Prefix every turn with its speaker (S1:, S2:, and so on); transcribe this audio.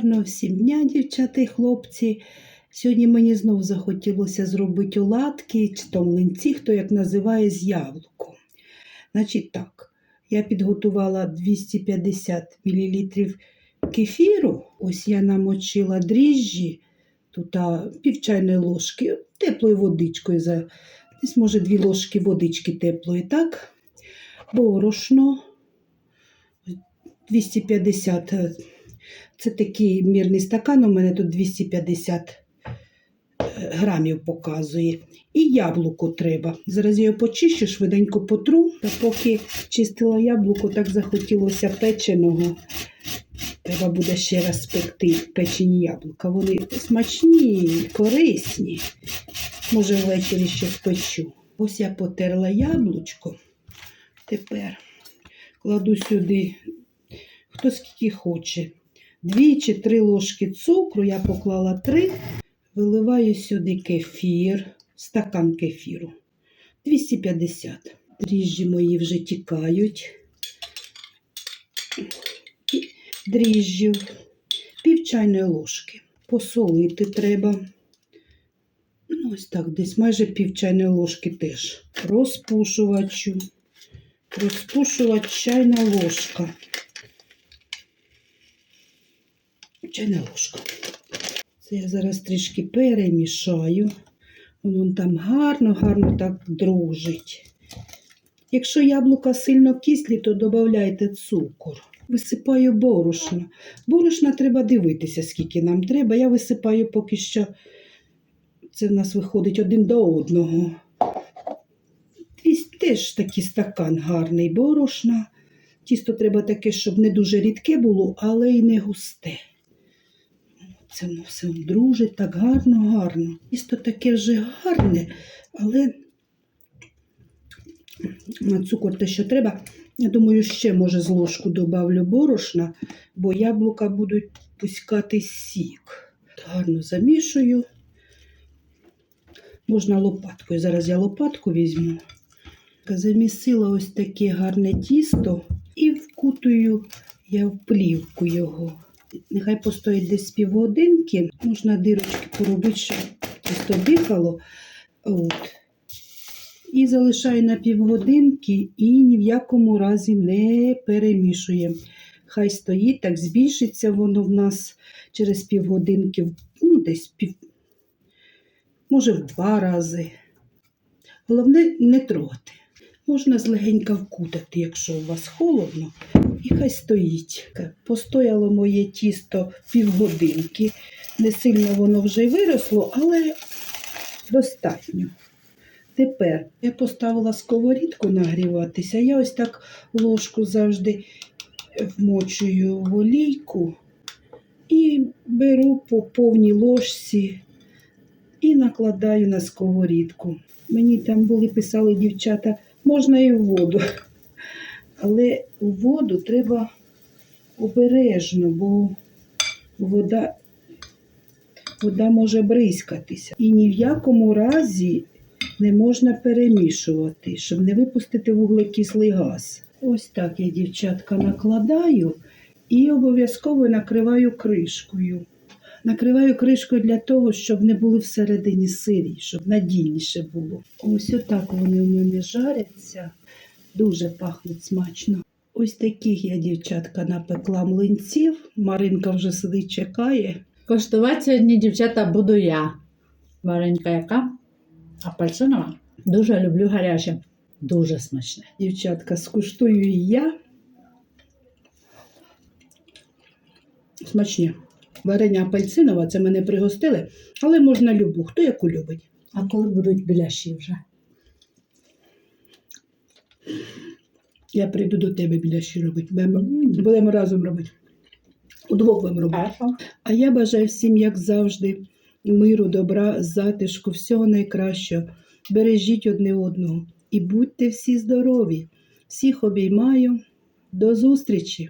S1: Гарного всім дня, дівчата і хлопці. Сьогодні мені знов захотілося зробити оладки чи то млинці, хто як називає з яблуком. Значить так, я підготувала 250 мл кефіру. Ось я намочила дріжджі, тут пів чайної ложки, теплою водичкою. За, десь, може, дві ложки водички теплої, так? Борошно 250 е, це такий мірний стакан, у мене тут 250 е, грамів показує. І яблуко треба. Зараз я його почищу, швиденько потру. Та поки чистила яблуко, так захотілося печеного. Треба буде ще раз спекти печені яблука. Вони смачні, корисні. Може, ввечері ще спечу. Ось я потерла яблучко. Тепер кладу сюди, хто скільки хоче. Дві чи три ложки цукру, я поклала три, виливаю сюди кефір, стакан кефіру. 250. Дріжджі мої вже тікають. Дріжджів, пів чайної ложки. Посолити треба. Ну, ось так, десь майже пів чайної ложки теж. Розпушувачу. Розпушувач чайна ложка. Чайна ложка. Це я зараз трішки перемішаю. Воно там гарно, гарно так дружить. Якщо яблука сильно кислі, то додавайте цукор. Висипаю борошно. Борошна треба дивитися, скільки нам треба. Я висипаю поки що, це в нас виходить один до одного. Ось теж такий стакан гарний борошна. Тісто треба таке, щоб не дуже рідке було, але й не густе. Це воно все дружить так гарно, гарно. Тісто таке вже гарне, але на цукор те, що треба. Я думаю, ще, може, з ложку добавлю борошна, бо яблука будуть пускати сік. Гарно замішую. Можна лопаткою. Зараз я лопатку візьму. Замісила ось таке гарне тісто і вкутую я в плівку його. Нехай постоїть десь півгодинки. Можна дирочки поробити, щоб тісто дихало. От. І залишаю на півгодинки і ні в якому разі не перемішуємо. Хай стоїть, так збільшиться воно в нас через півгодинки, ну, десь пів, може в два рази. Головне не трогати. Можна злегенька вкутати, якщо у вас холодно, і хай стоїть. Постояло моє тісто півгодинки. Не сильно воно вже виросло, але достатньо. Тепер я поставила сковорідку нагріватися. Я ось так ложку завжди вмочую в олійку і беру по повній ложці і накладаю на сковорідку. Мені там були писали дівчата, можна і в воду. Але у воду треба обережно, бо вода, вода може бризкатися. І ні в якому разі не можна перемішувати, щоб не випустити вуглекислий газ. Ось так я, дівчатка, накладаю і обов'язково накриваю кришкою. Накриваю кришкою для того, щоб не були всередині сирі, щоб надійніше було. Ось отак вони у мене жаряться. Дуже пахнуть смачно. Ось таких я, дівчатка, напекла млинців. Маринка вже сидить, чекає.
S2: Коштувати сьогодні, дівчата, буду я. Варенька яка? Апельсинова. Дуже люблю гаряче. Дуже смачне.
S1: Дівчатка, скуштую і я. Смачні. Варення апельсинова, це мене пригостили, але можна любу, хто яку любить.
S2: А коли будуть біляші вже?
S1: Я прийду до тебе біля що робити. Будемо, будемо разом робити. Удвох будемо робити. А я бажаю всім, як завжди, миру, добра, затишку, всього найкращого. Бережіть одне одного і будьте всі здорові. Всіх обіймаю. До зустрічі!